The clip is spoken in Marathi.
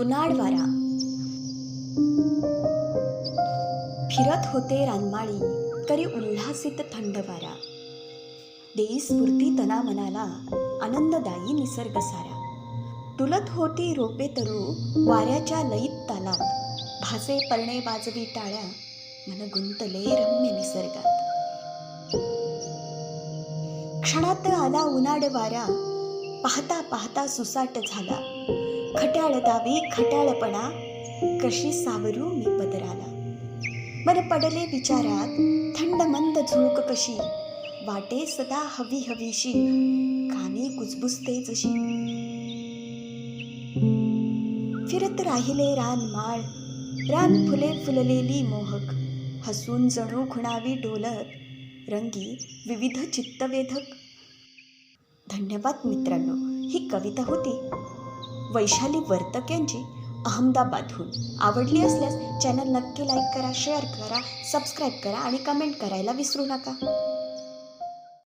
उन्हाळ वारा फिरत होते रानमाळी करी उल्हासित थंड वारा देई स्फूर्ती तना मनाला आनंददायी निसर्ग सारा तुलत होती रोपे तरू वाऱ्याच्या लयीत तालात. भासे परणे वाजवी टाळ्या मन गुंतले रम्य निसर्गात. क्षणात आला उन्हाड वारा पाहता पाहता सुसाट झाला. खटाळतावे दावी कशी सावरू मी पदराला? मन पडले विचारात थंड मंद झोक कशी? वाटे सदा हवी हवीशी कानी कुजबुजते जशी. फिरत राहिले रान माळ रान फुले फुललेली मोहक हसून जणू खुणावी डोलत रंगी विविध चित्तवेधक. धन्यवाद मित्रांनो ही कविता होती. वैशाली वर्तक यांची अहमदाबादहून. आवडली असल्यास चॅनल नक्की लाईक करा शेअर करा सबस्क्राईब करा आणि कमेंट करायला विसरू नका.